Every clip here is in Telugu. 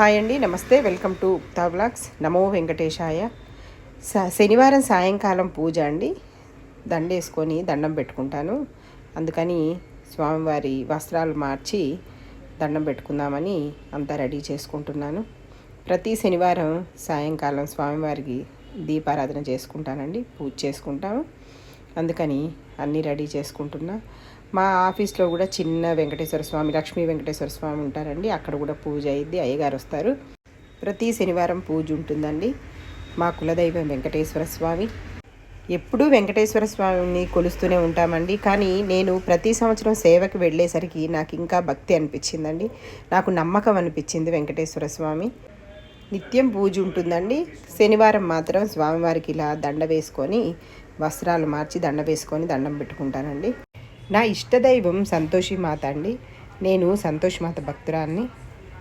హాయ్ అండి నమస్తే. వెల్కమ్ టు ఉక్తా బ్లాగ్స్ నమో వెంకటేశాయ. శనివారం సాయంకాలం పూజ అండి. దండేసుకొని దండం పెట్టుకుంటాను. అందుకని స్వామివారి వస్త్రాలు మార్చి దండం పెట్టుకుందామని అంతా రెడీ చేసుకుంటున్నాను. ప్రతి శనివారం సాయంకాలం స్వామివారికి దీపారాధన చేసుకుంటానండి. పూజ చేసుకుంటాము. అందుకని అన్నీ రెడీ చేసుకుంటున్నా. మా ఆఫీస్లో కూడా చిన్న వెంకటేశ్వర స్వామి లక్ష్మీ వెంకటేశ్వర స్వామి ఉంటారండి. అక్కడ కూడా పూజ అయ్యిద్ది. అయ్యగారు వస్తారు. ప్రతి శనివారం పూజ ఉంటుందండి. మా కులదైవం వెంకటేశ్వర స్వామి. ఎప్పుడూ వెంకటేశ్వర స్వామిని కొలుస్తూనే ఉంటామండి. కానీ నేను ప్రతి సంవత్సరం సేవకు వెళ్ళేసరికి నాకు ఇంకా భక్తి అనిపించిందండి. నాకు నమ్మకం అనిపించింది వెంకటేశ్వర స్వామి. నిత్యం పూజ ఉంటుందండి. శనివారం మాత్రం స్వామివారికి ఇలా దండ వేసుకొని వస్త్రాలు మార్చి దండ వేసుకొని దండం పెట్టుకుంటానండి. నా ఇష్టదైవం సంతోషి మాత అండి. నేను సంతోష్ మాత భక్తురాన్ని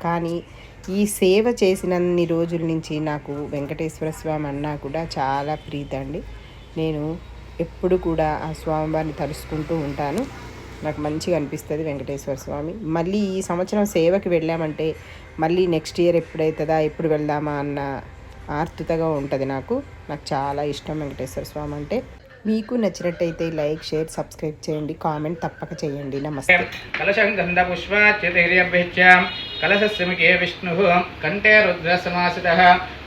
కానీ ఈ సేవ చేసినన్ని రోజుల నుంచి నాకు వెంకటేశ్వర స్వామి అన్నా కూడా చాలా ప్రీతి అండి. నేను ఎప్పుడు కూడా ఆ స్వామివారిని తలుసుకుంటూ ఉంటాను. నాకు మంచిగా అనిపిస్తుంది వెంకటేశ్వర స్వామి. మళ్ళీ ఈ సంవత్సరం సేవకి వెళ్ళామంటే మళ్ళీ నెక్స్ట్ ఇయర్ ఎప్పుడవుతుందా ఎప్పుడు వెళ్దామా అన్న ఆర్తుతగా ఉంటుంది నాకు. నాకు చాలా ఇష్టం వెంకటేశ్వర స్వామి అంటే. మీకు నచ్చినట్టయితే లైక్ షేర్ సబ్స్క్రైబ్ చేయండి. కామెంట్ తప్పక చేయండి. నమస్తే. కలశం గంధ పుష్ప పుష్పాచ్యతైర్యంభిత్యాం కలశస్మికే విష్ణు కంఠే రుద్ర సమాసిత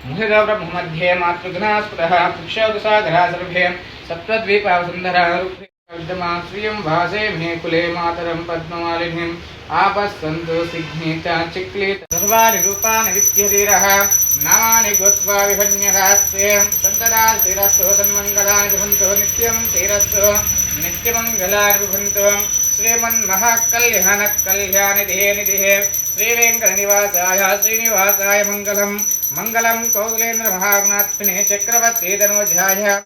ముహిర బ్రహ్మమధ్యే మాతృఘ్నాస్పద పుక్షోగసాగరా సర్భే సప్తద్వీపావసుందరా శ్రియం భాసే మే కులే మాతరం పద్మమాలినిం ఆపస్సంతు సిఘ్నీత చిక్లీత సర్వాణి రూపాణి విత్యధీరః నామాని గోత్వా విభన్యరాస్తే సంతదా శ్రీరస్తో సన్మంగళాని విభంతో నిత్యం శ్రీరస్తో నిత్యమంగళాని విభంతో. శ్రీమన్మహాకల్యాణ కళ్యాణిధే నిధిహే. శ్రీవేంకటనివాసాయ శ్రీనివాసాయ మంగళం. మంగళం కౌలేంద్ర మహాగుణాత్మనే చక్రవర్తి ధనోజాయ